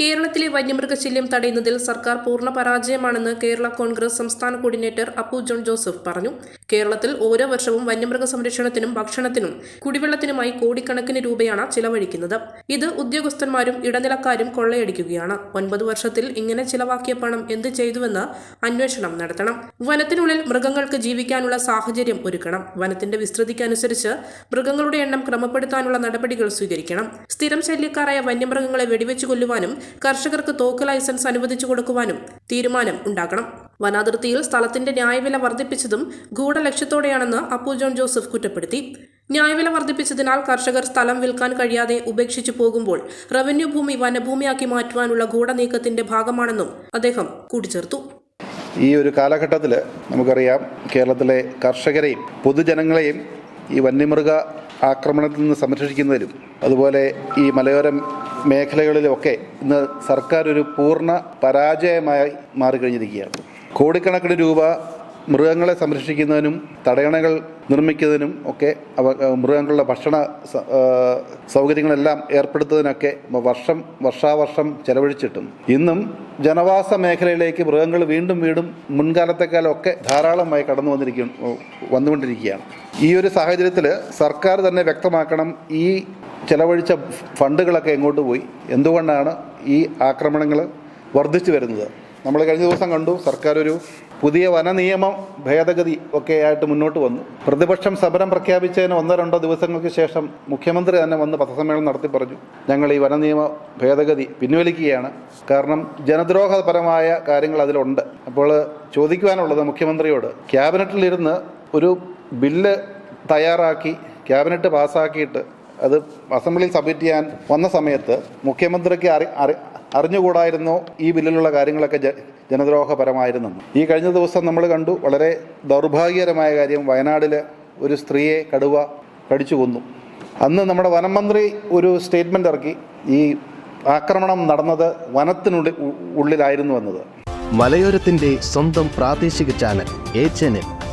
കേരളത്തിലെ വന്യമൃഗശല്യം തടയുന്നതിൽ സർക്കാർ പൂർണ പരാജയമാണെന്ന് കേരള കോൺഗ്രസ് സംസ്ഥാന കോർഡിനേറ്റർ അപ്പു ജോൺ ജോസഫ് പറഞ്ഞു. കേരളത്തിൽ ഓരോ വർഷവും വന്യമൃഗ സംരക്ഷണത്തിനും ഭക്ഷണത്തിനും കുടിവെള്ളത്തിനുമായി കോടിക്കണക്കിന് രൂപയാണ് ചിലവഴിക്കുന്നത്. ഇത് ഉദ്യോഗസ്ഥന്മാരും ഇടനിലക്കാരും കൊള്ളയടിക്കുകയാണ്. ഒൻപത് വർഷത്തിൽ ഇങ്ങനെ ചിലവാക്കിയ പണം എന്ത് ചെയ്തുവെന്ന് അന്വേഷണം നടത്തണം. വനത്തിനുള്ളിൽ മൃഗങ്ങൾക്ക് ജീവിക്കാനുള്ള സാഹചര്യം ഒരുക്കണം. വനത്തിന്റെ വിസ്തൃതിക്കനുസരിച്ച് മൃഗങ്ങളുടെ എണ്ണം ക്രമപ്പെടുത്താനുള്ള നടപടികൾ സ്വീകരിക്കണം. സ്ഥിരം ശല്യക്കാരായ വന്യമൃഗങ്ങളെ വെടിവെച്ചു കൊല്ലുവാനും കർഷകർക്ക് തോക്ക് ലൈസൻസ് അനുവദിച്ചു കൊടുക്കുവാനും തീരുമാനം ഉണ്ടാക്കണം. വനാതിർത്തിയിൽ സ്ഥലത്തിന്റെ ന്യായവില വർദ്ധിപ്പിച്ചതും ഗൂഢലക്ഷ്യത്തോടെയാണെന്ന് അപ്പു ജോൺ ജോസഫ് കുറ്റപ്പെടുത്തി. ന്യായവില വർദ്ധിപ്പിച്ചതിനാൽ കർഷകർ സ്ഥലം വിൽക്കാൻ കഴിയാതെ ഉപേക്ഷിച്ചു പോകുമ്പോൾ റവന്യൂ ഭൂമി വനഭൂമിയാക്കി മാറ്റുവാനുള്ള ഗൂഢനീക്കത്തിന്റെ ഭാഗമാണെന്നും അദ്ദേഹം കൂട്ടിച്ചേർത്തു. ഈ ഒരു കാലഘട്ടത്തിൽ നമുക്കറിയാം കേരളത്തിലെ കർഷകരെയും പൊതുജനങ്ങളെയും ഈ വന്യമൃഗ ആക്രമണത്തിൽ നിന്ന് സംരക്ഷിക്കുന്നതിലും അതുപോലെ ഈ മലയോര മേഖലകളിലുമൊക്കെ ഇന്ന് സർക്കാർ ഒരു പൂർണ പരാജയമായി മാറിക്കഴിഞ്ഞിരിക്കുകയാണ്. കോടിക്കണക്കിന് രൂപ മൃഗങ്ങളെ സംരക്ഷിക്കുന്നതിനും തടയണകൾ നിർമ്മിക്കുന്നതിനും ഒക്കെ അവ മൃഗങ്ങളുടെ ഭക്ഷണ സൗകര്യങ്ങളെല്ലാം ഏർപ്പെടുത്തുന്നതിനൊക്കെ വർഷം വർഷാവർഷം ചെലവഴിച്ചിട്ടും. ഇന്നും ജനവാസ മേഖലയിലേക്ക് മൃഗങ്ങൾ വീണ്ടും വീണ്ടും മുൻകാലത്തെക്കാളൊക്കെ ധാരാളമായി കടന്നു വന്നിരിക്കും വന്നുകൊണ്ടിരിക്കുകയാണ്. ഈ ഒരു സാഹചര്യത്തിൽ സർക്കാർ തന്നെ വ്യക്തമാക്കണം ഈ ചെലവഴിച്ച ഫണ്ടുകളൊക്കെ എങ്ങോട്ട് പോയി? എന്തുകൊണ്ടാണ് ഈ ആക്രമണങ്ങൾ വർദ്ധിച്ചു വരുന്നത്? നമ്മൾ കഴിഞ്ഞ ദിവസം കണ്ടു സർക്കാർ ഒരു പുതിയ വനനിയമം ഭേദഗതി ഒക്കെ ആയിട്ട് മുന്നോട്ട് വന്നു. പ്രതിപക്ഷം സമരം പ്രഖ്യാപിച്ചതിന് ഒന്നോ രണ്ടോ ദിവസങ്ങൾക്ക് ശേഷം മുഖ്യമന്ത്രി തന്നെ വന്ന് പത്രസമ്മേളനം നടത്തി പറഞ്ഞു ഞങ്ങൾ ഈ വനനിയമ ഭേദഗതി പിൻവലിക്കുകയാണ്. കാരണം ജനദ്രോഹപരമായ കാര്യങ്ങൾ അതിലുണ്ട്. അപ്പോൾ ചോദിക്കുവാനുള്ളത് മുഖ്യമന്ത്രിയോട് ക്യാബിനറ്റിലിരുന്ന് ഒരു ബില്ല് തയ്യാറാക്കി ക്യാബിനറ്റ് പാസ്സാക്കിയിട്ട് അത് അസംബ്ലിയിൽ സബ്മിറ്റ് ചെയ്യാൻ വന്ന സമയത്ത് മുഖ്യമന്ത്രിക്ക് അറി അറി അറിഞ്ഞുകൂടായിരുന്നു ഈ ബില്ലിലുള്ള കാര്യങ്ങളൊക്കെ ജനദ്രോഹപരമായിരുന്നു. ഈ കഴിഞ്ഞ ദിവസം നമ്മൾ കണ്ടു വളരെ ദൗർഭാഗ്യകരമായ കാര്യം. വയനാടിൽ ഒരു സ്ത്രീയെ കടുവ കടിച്ചു കൊന്നു. അന്ന് നമ്മുടെ വനം മന്ത്രി ഒരു സ്റ്റേറ്റ്മെന്റ് ഇറക്കി. ഈ ആക്രമണം നടന്നത് വനത്തിനുള്ളിൽ ഉള്ളിലായിരുന്നു എന്നത്. മലയോരത്തിന്റെ സ്വന്തം പ്രാദേശിക ചാനൽ എ ചാനൽ.